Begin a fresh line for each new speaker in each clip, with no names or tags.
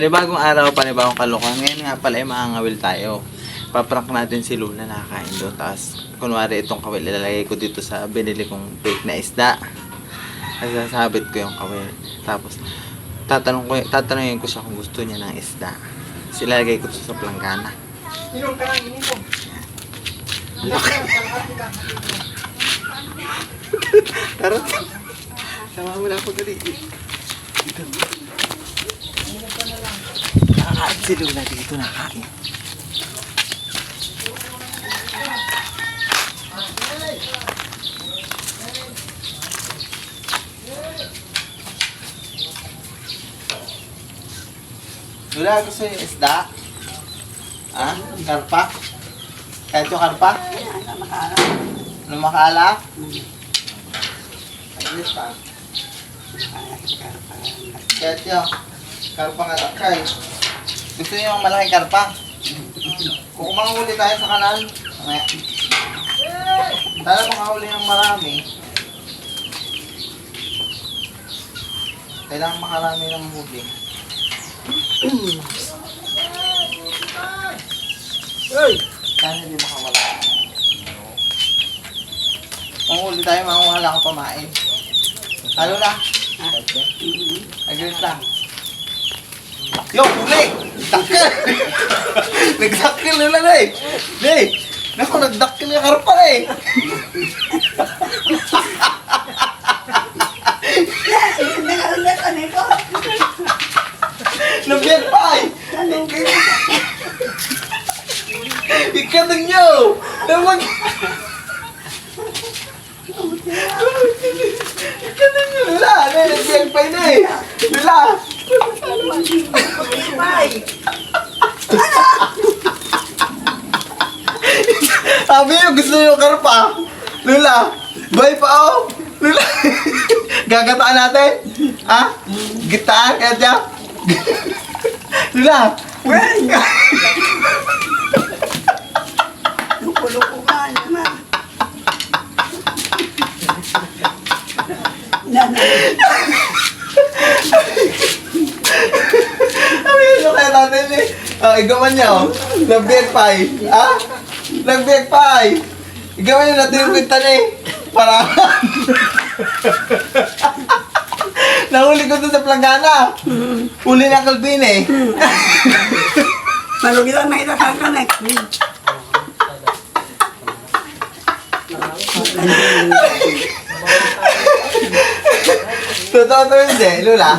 Panibagong araw, panibagong kalokohan. Ngayon nga pala ay maangawil tayo. Paprank natin si Luna nakakain doon. Tapos, kunwari itong kawil, ilalagay ko dito sa binili kong fake na isda. Kasi sasabit ko yung kawil. Tapos, tatanong ko, tatanungin ko siya kung gusto niya ng isda. Tapos, ilalagay ko ito sa planggana.
Inom ka lang, inom ko.
Tarot! Sama mo na ako dali. Dito. Nakakain si Luna dito, nakakain. Lula, gusto yung isda? Ah? Karpa? Kahit yung karpa? Ano makala? Ayos pa. Kahit yung karpa nga lang. Gusto niyo yung malaking karpa? Kung manghuli tayo sa kanal, mamaya. Tala manghuli ng marami. Kailangan makarami ng huli.
Hey!
Kaya hindi makawala. Kung huli tayo, manguhala ka pamain. Halo na. Agreed lang. Yo, huli! Dakil! Nagdakil na lang eh! Hey! Naku, nagdakil yung karpa eh! Nabiyag pa eh! Ikatang nyo! Namag... Ikatang nyo! Lula! Nabiyag pa yun eh! Lula! Sabi nyo, gusto yung karpa. Lula! Bye pa oh! Lula! Gagataan natin? Ha? Gitaan kaya dyan? Lula!
Loko-loko ka naman. Nanay,
Sabi nyo kaya natin eh. Oh, igawan nyo. Nag-beg pie. Ha? Nag-beg pie. Igawan nyo natin yung pintan eh. Para. Nahuli ko doon sa planggana. Huli ng kalbin eh.
malugi lang nakita ka ka na.
Totoo to hindi, Lula.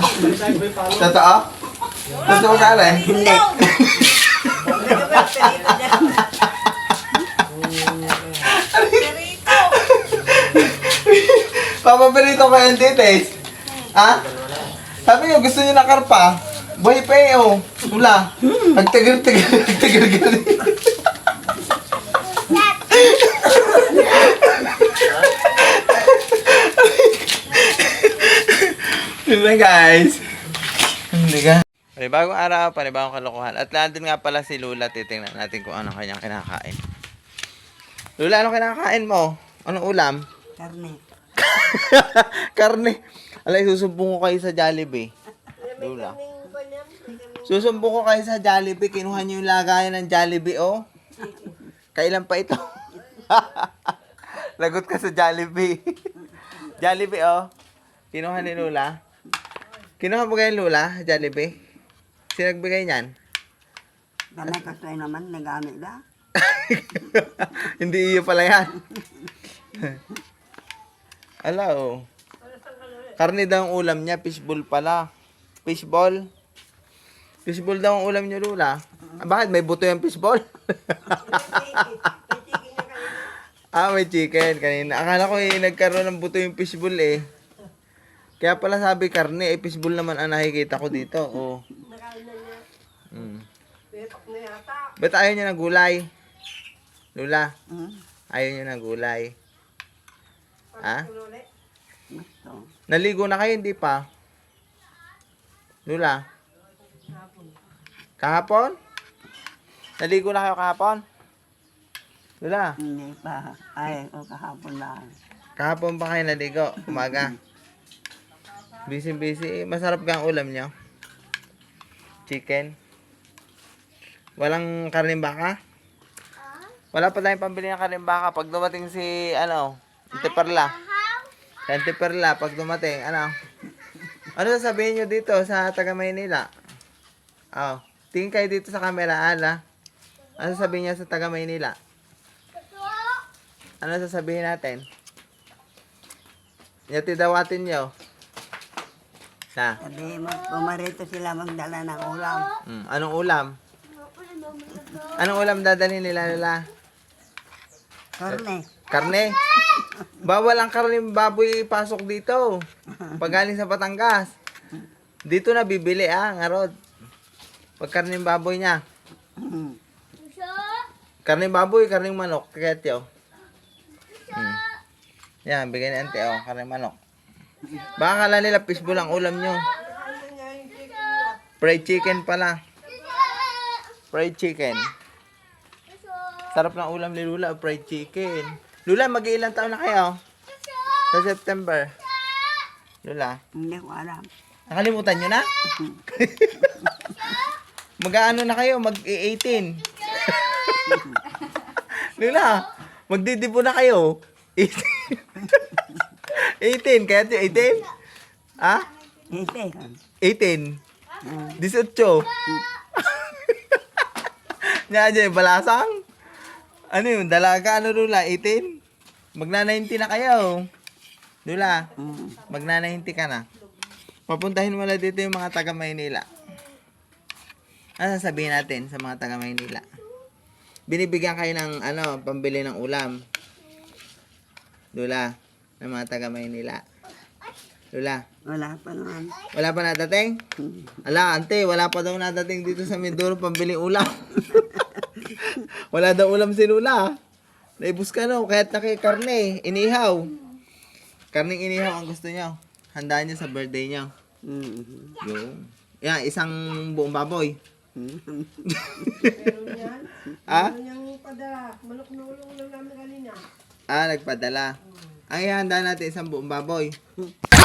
Totoo? Totoo ka rin?
Hindi.
Papaperito ko yung titis. Ha? Sabi niyo, gusto niyo ng karpa. Buhay pa eh, oh. Lula. Nagtigil-tigil, nagtigil-tigil. Yun na guys. Hindi ka. Panibagong araw, panibagong kalokohan. At nandun nga pala si Lula. Titingnan natin kung ano kanyang kinakain. Lula, ano kinakain mo? Anong ulam?
Karne.
Karne. Alay, susumbong ko kayo sa Jollibee. Lula. Susumbong ko kayo sa Jollibee. Kinuha niyo yung lagayan ng Jollibee, oh. Kailan pa ito? Lagot ka sa Jollibee. Jollibee, oh. Kinuha ni Lula. Kinuha mo kayo Lula, Jollibee? Sino nagbigay niyan?
Ganay ka sa'yo naman, nagamit ka.
Hindi iyo pala yan. Ala, oh. Karne daw ang ulam niya, fishball pala. Fishball? Fishball daw ang ulam niyo, Lula. Ah, bakit? May buto yung fishball? ah, may chicken kanina. Akala ko eh, nagkaroon ng buto yung fishball eh. Kaya pala sabi karne, eh, fishball naman ang nakikita ko dito. Oh. Mm. Ba't ayaw niya ng gulay? Lula,
Hmm?
ayaw niya ng gulay. Ha?
Gusto.
Naligo na kayo, hindi pa? Lula? Kahapon? Naligo na kayo kahapon? Lula,
Hindi pa. Ay, o kahapon lang.
kahapon pa kayo naligo? Umaga? Busy busy. Masarap ka ang ulam niyo. chicken. Walang karning baka? Wala pa tayong pambili ng karning baka. Pag dumating si, ano, Ate Perla. Si Ate Perla, pag dumating, ano? Ano sasabihin nyo dito sa taga Maynila? Oh, tingin kayo dito sa camera, ala. Ano sasabihin niya sa taga Maynila? Ano sasabihin natin? Yati dawatin nyo. Na,
Sabi mo, pumarito sila magdala ng ulam.
mm, anong ulam? Anong ulam dadalhin nila nila?
Karne.
Karne. Bawal ang karne baboy pasok dito. Pag galing sa Batangas. Dito na bibili ah, ngarod. Pag karne baboy niya. Karne baboy, karne manok, kaketyo. Hmm. Yan, bigay ni ante, oh, karne manok. Baka kala nila fishbowl ang ulam nyo. Fried chicken pala. Fried chicken. Sarap ng ulam ni Lula, fried chicken. Lula, mag-iilang taon na kayo? Sa September. Lula,
Hindi ko alam.
nakalimutan nyo na? Mag-ano na kayo? Mag-18. Lula, magdidibo na kayo. 18. 18, kaya ito 18? Ha?
Ite.
18.
Mm.
18. Nya dyan, balasang. Ano yun, dalaga, ano Lula, 18? Magna-90 na kayo. Lula,
Mm.
magna-90 ka na. Papuntahin mo na dito yung mga taga Maynila. Ano sasabihin natin sa mga taga Maynila? Binibigyan kayo ng ano, pambili ng ulam. Lula, ng mga taga Maynila. Lula,
Wala pa naman.
wala pa nadating? Ala, ante, wala pa daw nadating dito sa Mindoro pambili ulam. wala daw ulam si Lula. Naibus ka no, kahit na kay karne, inihaw. Karning inihaw ang gusto niyo. Handaan niyo sa birthday niyo.
Mm.
Yung. Yan, isang buong baboy.
Mm.
ah?
Yung padala, manok na ulo ulo namin kanina.
Ah, nagpadala. Ay, handa natin isang buong baboy.